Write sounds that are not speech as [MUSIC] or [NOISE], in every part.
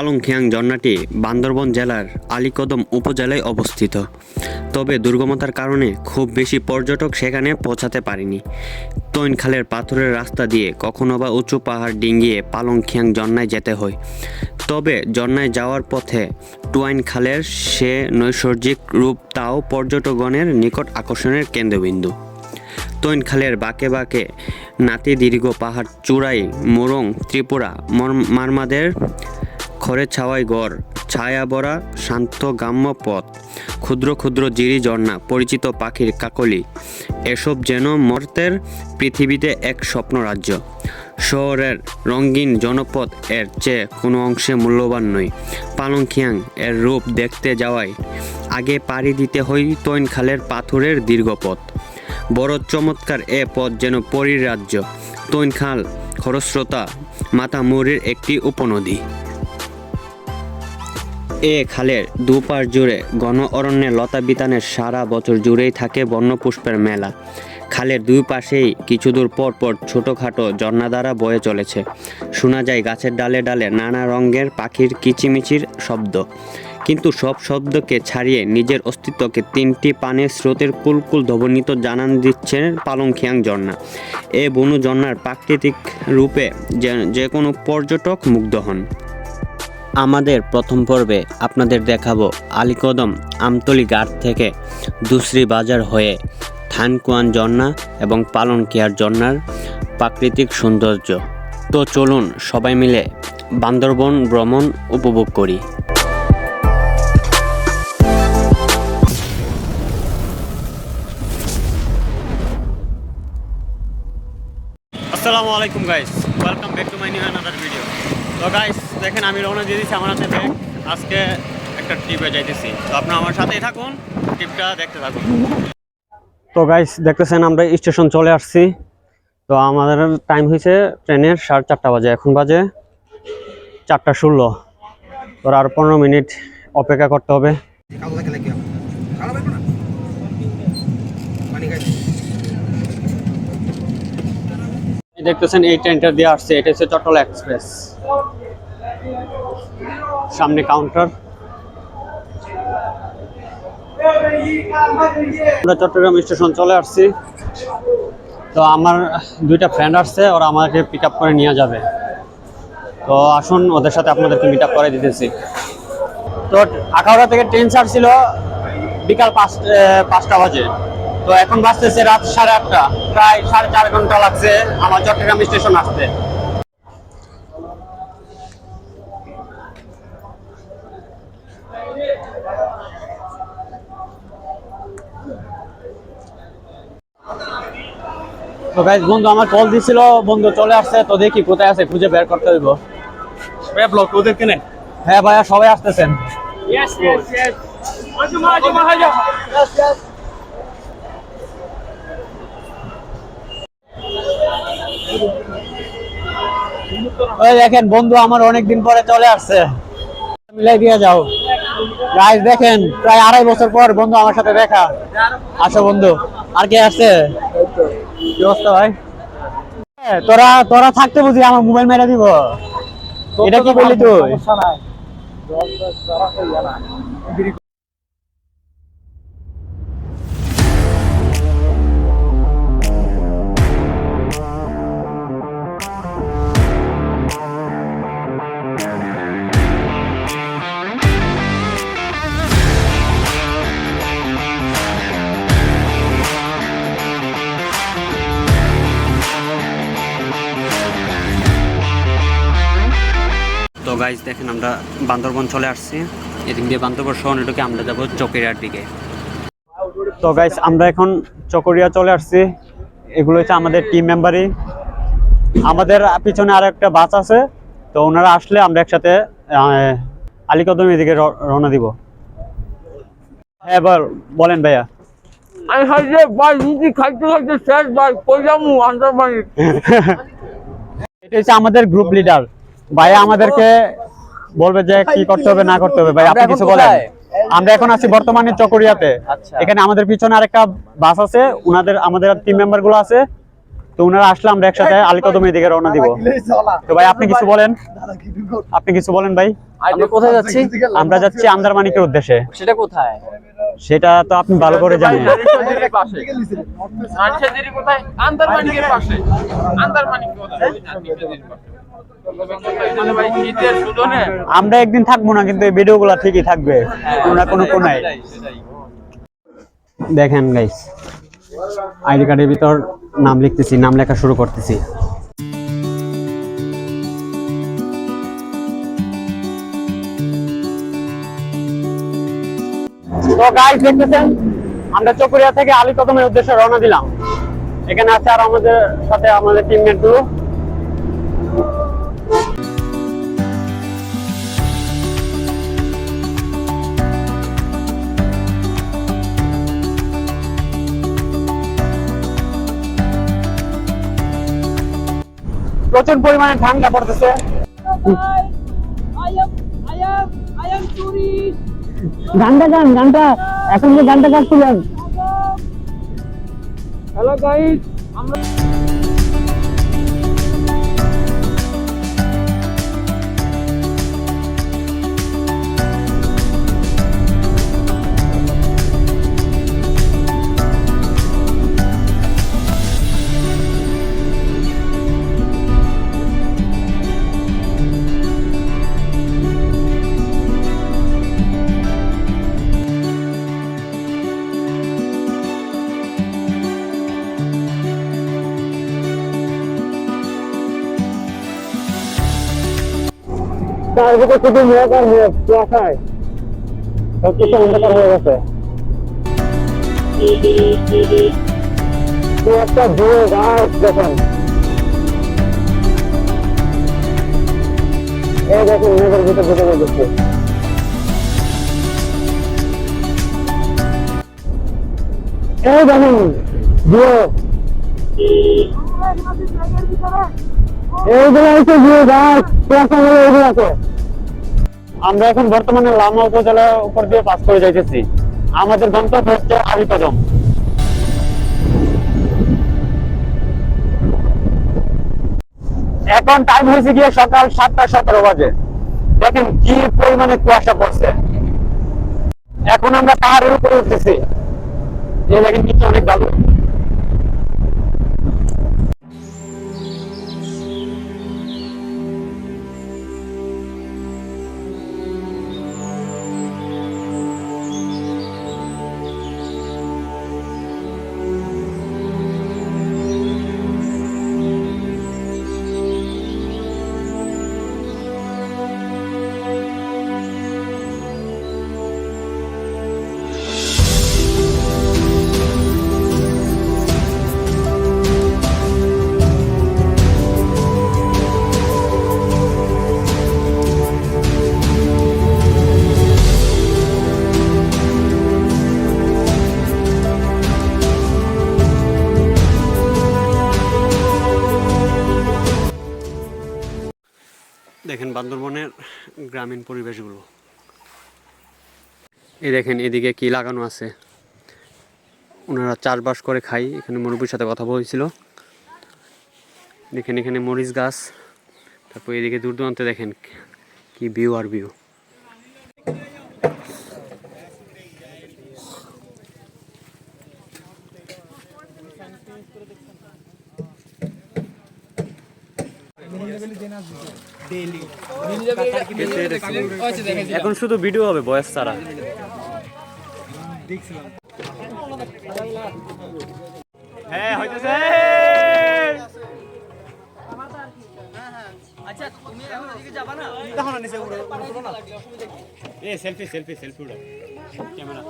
পালংখিয়াং ঝর্ণাটি বান্দরবন জেলার আলীকদম উপজেলায় অবস্থিত। তবে দুর্গমতার কারণে খুব বেশি পর্যটক সেখানে পৌঁছাতে পারেনি। তৈন খালের পাথরের রাস্তা দিয়ে কখনো বা উঁচু পাহাড় ডিঙ্গিয়ে পালংখিয়াং ঝর্ণায় যেতে হয়। তবে ঝর্ণায় যাওয়ার পথে টুয়াইন খালের সে নৈসর্গিক রূপ তাও পর্যটকগণের নিকট আকর্ষণের কেন্দ্রবিন্দু। তৈন খালের বাঁকে বাঁকে নাতি দীর্ঘ পাহাড় চূড়াই মোরং, ত্রিপুরা মর- মারমাদের খড়ে ছাওয়াই গড়, ছায়া বরা, শান্ত গ্রাম্য পথ, ক্ষুদ্র ক্ষুদ্র জিরি ঝর্ণা, পরিচিত পাখির কাকলি, এসব যেন মর্তের পৃথিবীতে এক স্বপ্ন রাজ্য শহরের রঙিন জনপদ এর চেয়ে কোনো অংশে মূল্যবান নয়। পালংখিয়াং এর রূপ দেখতে যাওয়ায় আগে পাড়ি দিতে হয় তৈন খালের পাথরের দীর্ঘ পথ বড় চমৎকার এ পথ যেন পরীর রাজ্য। তৈনখাল খরস্রোতা মাতামুরির একটি উপনদী। এ খালের দুপার জুড়ে ঘন অরণ্যে লতা বিতানের সারা বছর জুড়েই থাকে বন্যপুষ্পের মেলা। খালের দুই পাশেই কিছু দূর পর পর ছোটোখাটো ঝর্ণা দ্বারা বয়ে চলেছে। শোনা যায় গাছের ডালে ডালে নানা রঙের পাখির কিচিমিচির শব্দ। কিন্তু সব শব্দকে ছাড়িয়ে নিজের অস্তিত্বকে তিনটি পানের স্রোতের কুলকুল ধ্বনিত জানান দিচ্ছেন পালংখিয়াং ঝর্ণা। এ বনু ঝর্ণার প্রাকৃতিক রূপে যে কোনো পর্যটক মুগ্ধ হন। আমাদের প্রথম পর্বে আপনাদের দেখাবো আলীকদম আমতলি ঘাট থেকে দুসরি বাজার হয়ে থানকুয়ান ঝর্ণা এবং পালনকিয়ার ঝর্ণার প্রাকৃতিক সৌন্দর্য। তো চলুন সবাই মিলে বান্দরবন ভ্রমণ উপভোগ করি। আসসালামু আলাইকুম guys welcome back to my new another video তো গাইস দেখেন আমি রওনা দিয়ে দিচ্ছি আমার হাতে ব্যাগ। আজকে একটা ট্রিপে যাইতেছি। তো আপনারা আমার সাথেই থাকুন ট্রিপটা দেখতে থাকুন। তো গাইস দেখতেছেন আমরা স্টেশন চলে আসছি। তো আমাদের টাইম হয়েছে ট্রেনের সাড়ে চারটা বাজে এখন বাজে চারটা ষোলো। তো আর পনেরো মিনিট অপেক্ষা করতে হবে। দেখতেছেন এই ট্রেনটা দিয়ে আসছে এটা হচ্ছে চট্টলা এক্সপ্রেস সামনে কাউন্টার আমরা চট্টগ্রাম স্টেশন চলে আসছি। তো আমার দুইটা ফ্রেন্ড আসছে, ওরা আমাকে পিক আপ করে নিয়ে যাবে। তো আসুন, ওদের সাথে আপনাদেরকে মিট আপ করে দিতেছি। তো আখাউড়া থেকে ট্রেন ছাড়ছিল বিকাল পাঁচ পাঁচটা বাজে। তো এখন বাজতেছে রাত সাড়ে আটটা। প্রায় সাড়ে চার ঘণ্টা লাগছে আমার চট্টগ্রাম স্টেশন আসতে। তো গাইজ বন্ধু আমার কল দিছিল বন্ধু চলে আসছে তো দেখি কোথায় আছে খুঁজে বের করতে হইব। ভাইয়া ব্লগ ওদের কেনে? হ্যাঁ ভাইয়া সবাই আসতেছেন। ইয়েস ইয়েস ইয়েস আজমা আজমা হাজা। ওই দেখেন বন্ধু আমার অনেক দিন পরে চলে আসছে। মিলাই দিয়ে যাও। গাইজ দেখেন প্রায় আড়াই বছর পর বন্ধু আমার সাথে দেখা। আসো বন্ধু আর কে আসছে কি অবস্থা ভাই? তোরা তোরা থাকতে বুঝি আমার মোবাইল মেরে দিব। এটা কি বললি তুই? গাইজ দেখেন আমরা বান্দরবন চলে আসছি। এদিক দিয়ে বান্দরবন শহরে ঢুকে আমরা যাব চকেরিয়ার দিকে। তো গাইজ আমরা এখন চকরিয়া চলে আসছি। এগুলো হচ্ছে আমাদের টিম মেম্বারই আমাদের পিছনে আর একটা বাস আছে। তো ওনারা আসলে আমরা একসাথে আলীকদম এদিকে রওনা দিব। হ্যাঁ বলেন ভাইয়া। আমি ভাই রুটি খাইতে খাইতে শেষ ভাই কই যামু আন্দার বাড়ি [LAUGHS] এটা হচ্ছে আমাদের গ্রুপ লিডার ভাইয়া আমাদেরকে বলবে যে কি করতে হবে না করতে হবে। ভাই আপনি কিছু বলেন। আমরা এখন আছি বর্তমানে চকরিয়াতে। এখানে আমাদের পিছনে আরেকটা বাস আছে উনাদের আমাদের টিম মেম্বারগুলো আছে। তো ওনারা আসলে আমরা একসাথে আলিকদমের দিকে রওনা দিব। তো ভাই আপনি কিছু বলেন। আপনি কিছু বলেন ভাই। আমরা কোথায় যাচ্ছি আমরা যাচ্ছি আন্দারমানিকের উদ্দেশ্যে। সেটা কোথায়? সেটা তো আপনি ভালো করে জানেন। মানসাদেরই কোথায়? আন্দারমানিকের পাশে। আন্দারমানিক কোথায়? আমরা একদিন থাকব না, কিন্তু এই ভিডিওগুলো ঠিকই থাকবে। কোনো কোনো কোনায় দেখেন গাইস আইডি কার্ডের ভিতর নাম লিখতেছি, নাম লেখা শুরু করতেছি। তো গাইস দেখতেছেন, আমরা চকরিয়া থেকে আলী কদমের উদ্দেশ্যে রওনা দিলাম। এখানে আছে আর আমাদের সাথে আমাদের টিমমেট প্রচুর পরিমাণে ঠান্ডা পড়তেছে. গানটা গান গানটা এখন যে গানটা গাচ্ছিলেন হ্যালো গাইস চারদিকে শুধু মেঘ আর মেঘ কুয়াশায় সবকিছু অন্ধকার হয়ে গেছে একটা গাছ দেখেন। এই দেখুন ভিতর এই দেখুন এইগুলো হচ্ছে জুয়ো গাছ আছে। আমরা এখন বর্তমানে লামা উপজেলার উপর দিয়ে পাস করে যাইতেছি। আমাদের গন্তব্য হচ্ছে আলিকদম এখন টাইম হয়েছে গিয়ে সকাল সাতটা সতেরো বাজে। দেখেন কি পরিমাণে কুয়াশা পড়ছে। এখন আমরা পাহাড়ের উপরে উঠতেছি। দেখেন নিচে অনেক ভালো গ্রামীণ পরিবেশগুলো। এই দেখেন, এদিকে কি লাগানো আছে। ওনারা চাষবাস করে খাই, এখানে মুরব্বীর সাথে কথা বলছিল। দেখেন, এখানে মরিচ গাছ। তারপর এদিকে দূর দূরান্তে দেখেন, কি ভিউ আর ভিউ এখন শুধু ভিডিও হবে বয়স ছাড়া। হ্যাঁ হইতেছে। এ সেলফি সেলফি সেলফি উড়ো। ক্যামেরা।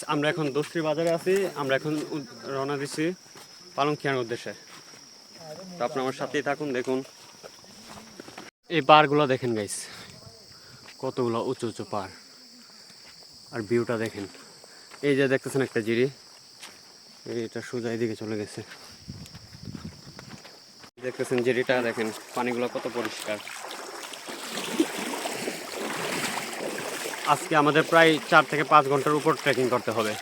গাইস আমরা এখন দোস্ত্রী বাজারে আছি। আমরা এখন রওনা দিচ্ছি পালংখিয়ার উদ্দেশ্যে। তো আপনার আমার সাথেই থাকুন, দেখুন। এই পাহাড়গুলো দেখেন গাইস কতগুলো উঁচু উঁচু পাহাড় আর ভিউটা দেখেন। এই যে দেখতেছেন একটা জিরি। এটা সোজা এদিকে চলে গেছে। দেখতেছেন জিরিটা, দেখেন, পানিগুলো কত পরিষ্কার। আজকে আমাদের প্রায় চার থেকে পাঁচ ঘণ্টার উপর ট্রেকিং করতে হবে।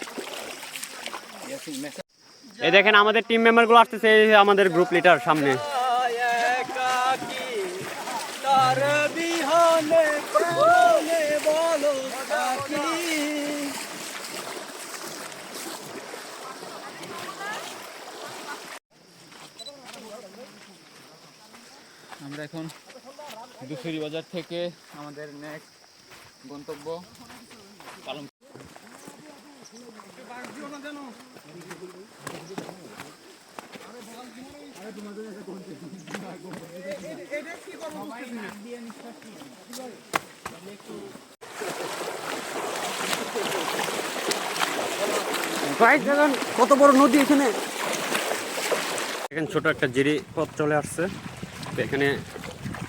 এই দেখেন, আমাদের টিম মেম্বারগুলো আসতেছে আমাদের গ্রুপ লিডার সামনে। আমরা এখন দুশুরি বাজার থেকে আমাদের নেক্সট গন্তব্য। পালং কত বড় নদী এখানে। এখানে ছোট একটা জেরি পথ চলে আসছে। এখানে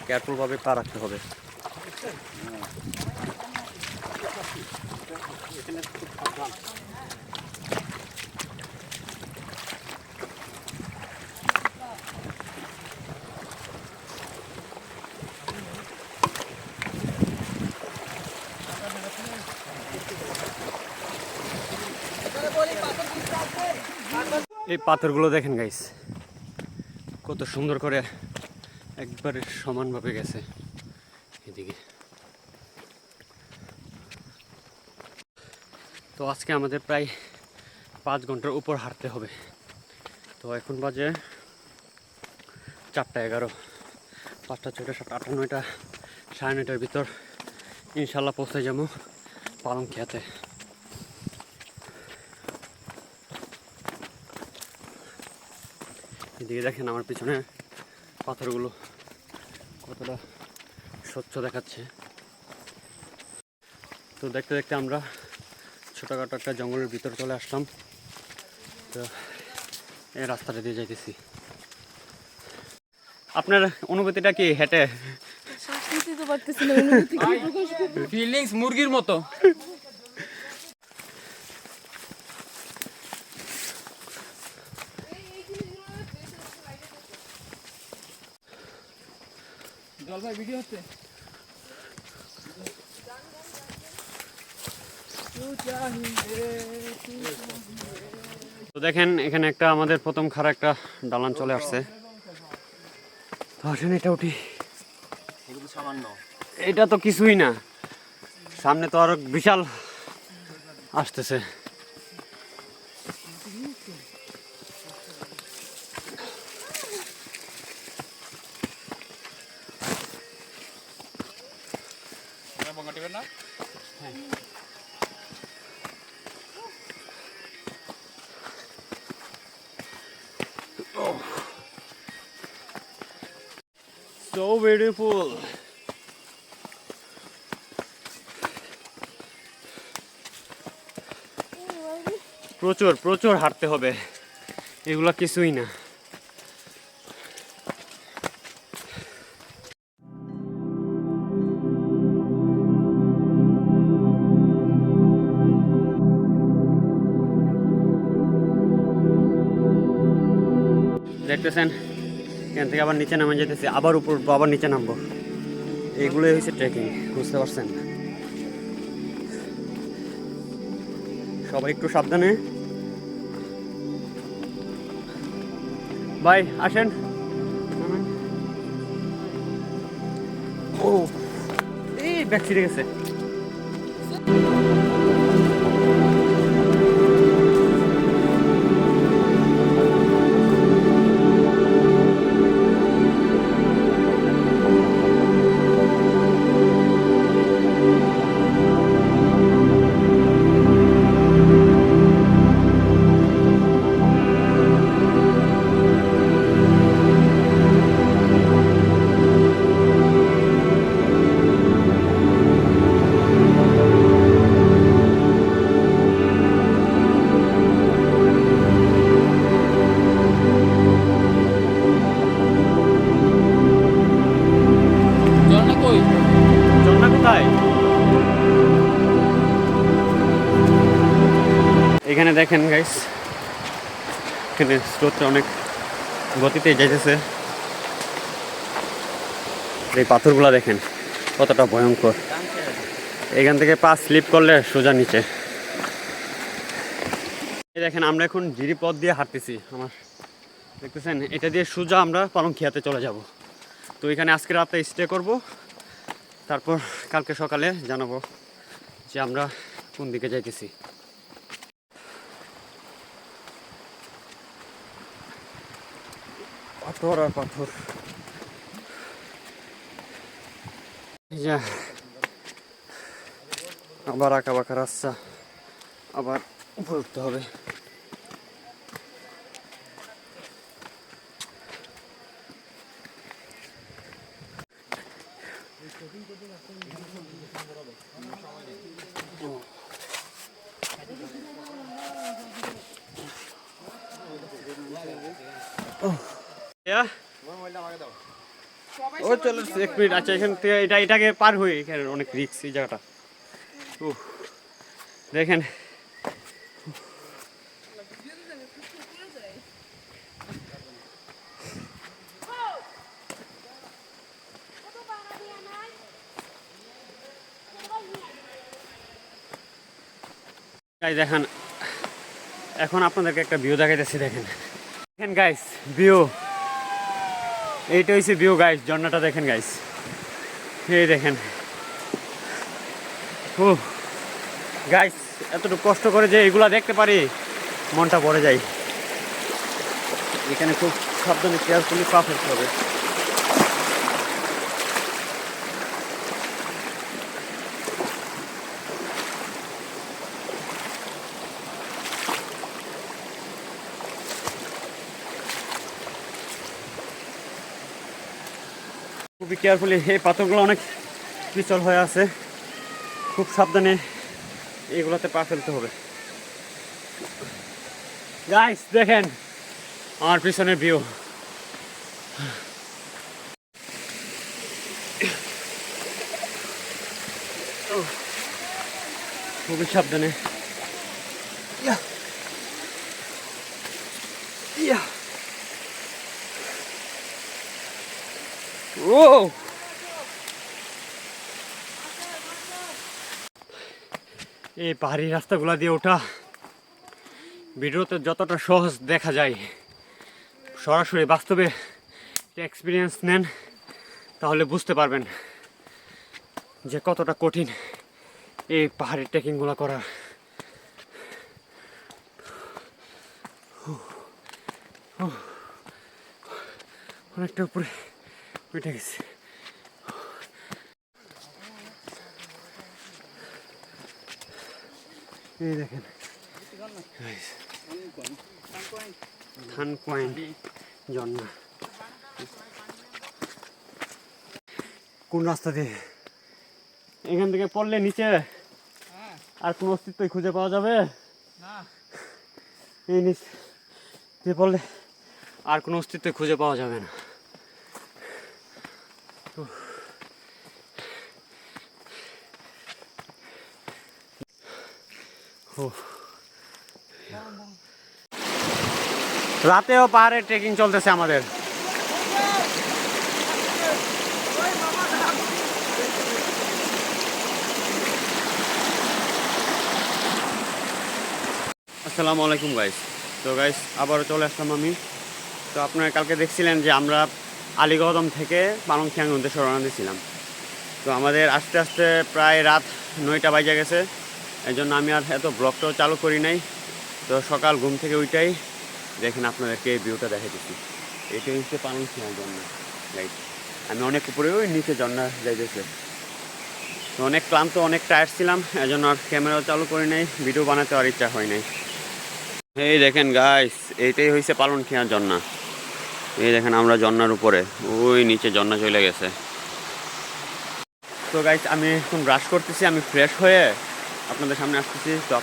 কেয়ারফুল ভাবে পা রাখতে হবে। পাথরগুলো দেখেন গাইস কত সুন্দর করে একবারে সমানভাবে গেছে এদিকে। তো আজকে আমাদের প্রায় পাঁচ ঘণ্টার উপর হাঁটতে হবে। তো এখন বাজে চারটা এগারো। পাঁচটা ছয়টা, সাতটা, আটটা, নয়টা, সাড়ে নয়টার ভিতর ইনশাল্লাহ পৌঁছে যাব পালং খেতে এদিকে দেখেন আমার পিছনে পাথরগুলো কতটা স্বচ্ছ দেখাচ্ছে। তো দেখতে দেখতে আমরা ছোটোখাটো একটা জঙ্গলের ভিতর চলে আসলাম। তো এই রাস্তাটা দিয়ে যাইতেছি। আপনার অনুভূতিটা কি হেঁটে? ফিলিংস মুরগির মতো। জলপাই ভিডিও হচ্ছে। তো দেখেন, এখানে একটা আমাদের প্রথম খারাপ একটা দালান চলে আসছে। তো এটা উঠি। এটা তো কিছুই না। সামনে তো আরও বিশাল আসতেছে। So beautiful. প্রচুর প্রচুর হাঁটতে হবে। এগুলা কিছুই না। দেখতেছেন। এখান থেকে আবার নিচে নামে যেতেছি আবার উপর আবার নিচে নামবো। এগুলোই হচ্ছে ট্রেকিং বুঝতে পারছেন? সবাই একটু সাবধানে। ভাই, আসেন। ও, এই ব্যাগ ছিঁড়ে গেছে। দেখেন গাইস এখানে স্রোতটা অনেক গতিতে যাইতেছে। এই পাথরগুলো দেখেন, কতটা ভয়ঙ্কর। এখান থেকে পা স্লিপ করলে সোজা নিচে। দেখেন, আমরা এখন জিরি পথ দিয়ে হাঁটতেছি। আমার দেখতেছেন, এটা দিয়ে সোজা আমরা পালংখিয়াতে চলে যাব। তো এখানে আজকে রাতে স্টে করব, তারপর কালকে সকালে জানাব যে আমরা কোন দিকে যাইতেছি। পাথর আর পাথর। যা। আবার আঁকা বাঁকা রাস্তা। আবার উপরে হবে। ও চলো এক মিনিট আচ্ছা এখান থেকে এটা এটাকে পার হয়ে এখানে অনেক রিক্স এই জায়গাটা। উফ, দেখেন। গাইস দেখেন এখন আপনাদেরকে একটা ভিউ দেখাইতেছি দেখেন। দেখেন গাইস ভিউ এইটা হচ্ছে ভিউ গাইস ঝর্ণাটা দেখেন গাইস এই দেখেন। ও গাইস এতটুকু কষ্ট করে যে এগুলা দেখতে পারি, মনটা পড়ে যায়। এখানে খুব সাবধানে কেয়ারফুলি পা হবে। কেয়ারফুলি এই পাথরগুলো অনেক পিছল হয়ে আছে। খুব সাবধানে এগুলোতে পা ফেলতে হবে। গাইস দেখেন, আমার পিছনের ভিউ খুবই সাবধানে। এই পাহাড়ি রাস্তাগুলো দিয়ে ওঠা ভিডিওতে যতটা সহজ দেখা যায়, সরাসরি বাস্তবে এক্সপিরিয়েন্স নেন, তাহলে বুঝতে পারবেন যে কতটা কঠিন এই পাহাড়ি ট্রেকিংগুলো করা। অনেকটা উপরে। উঠে গেছে। এই দেখেন। ধান পয়েন্ট ঝর্ণা কোন রাস্তা দিয়ে? এখান থেকে পড়লে নিচে আর কোনো অস্তিত্বই খুঁজে পাওয়া যাবে? এই নিচ দিয়ে পড়লে আর কোনো অস্তিত্ব খুঁজে পাওয়া যাবে না। রাতেও পাহাড়ে ট্রেকিং চলতেছে আমাদের। আসসালামু আলাইকুম গাইস তো গাইস আবারও চলে আসলাম আমি। তো, আপনারা কালকে দেখছিলেন যে আমরা আলিগদম থেকে পালংখিয়াং উদ্দেশ্যে রওনা দিয়েছিলাম তো, আমাদের আস্তে আস্তে প্রায় রাত নয়টা বাজে গেছে। এই জন্য আমি আর এত ব্লগটাও চালু করি নাই। তো সকাল ঘুম থেকে ওইটাই দেখেন আপনাদেরকে এই ভিউটা দেখে দিচ্ছি। এটাই হচ্ছে পালংখিয়াং ঝর্ণা রাইট আমি অনেক উপরে ওই নিচে ঝর্ণা যাইতেছে। তো অনেক ক্লান্ত, অনেক টায়ার্ড ছিলাম, এজন্য আর ক্যামেরাও চালু করি নাই ভিডিও বানাতে আর ইচ্ছা হয় নাই। এই দেখেন গাইস এইটাই হয়েছে পালন খেয়ার ঝর্ণা। এই দেখেন আমরা ঝর্ণার উপরে, ওই নিচে ঝর্ণা চলে গেছে। তো গাইস আমি এখন ব্রাশ করতেছি, আমি ফ্রেশ হয়ে আপনাদের সামনে আসতেছি। তো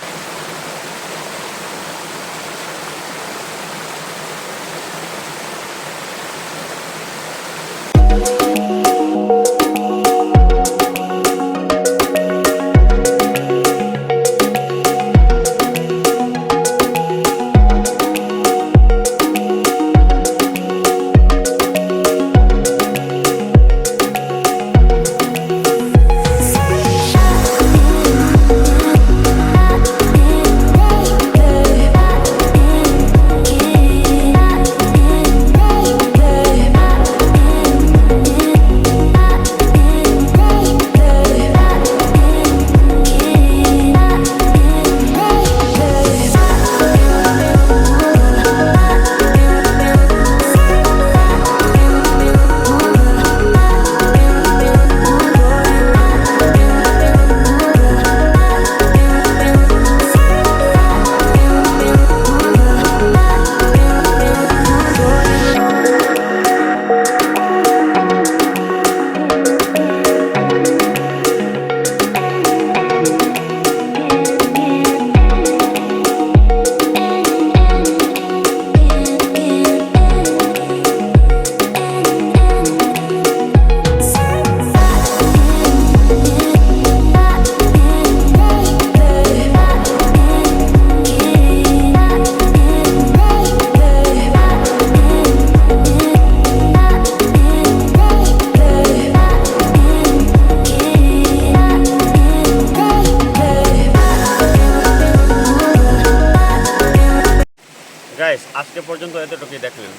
আজকে পর্যন্ত এতটুকুই দেখলেন।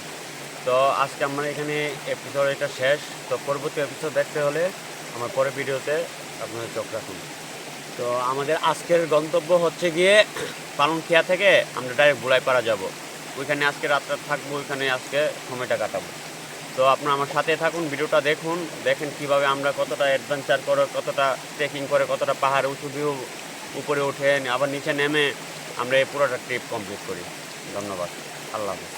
তো আজকে আমরা এখানে এপিসোড এটা শেষ। তো পরবর্তী এপিসোড দেখতে হলে আমার পরের ভিডিওতে আপনারা চোখ রাখুন। তো আমাদের আজকের গন্তব্য হচ্ছে গিয়ে পালনখিয়া থেকে আমরা ডাইরেক্ট বুলাইপাড়া যাব। ওইখানে আজকে রাতটা থাকব, ওইখানে আজকে সময়টা কাটাবো। তো আপনারা আমার সাথে থাকুন, ভিডিওটা দেখুন, দেখেন কীভাবে আমরা কতটা অ্যাডভেঞ্চার করে, কতটা ট্রেকিং করে, কতটা পাহাড় উঁচু ভিউ উপরে উঠে আবার নিচে নেমে আমরা এই পুরোটা ট্রিপ কমপ্লিট করি। ধন্যবাদ। আল্লাহ হাফিজ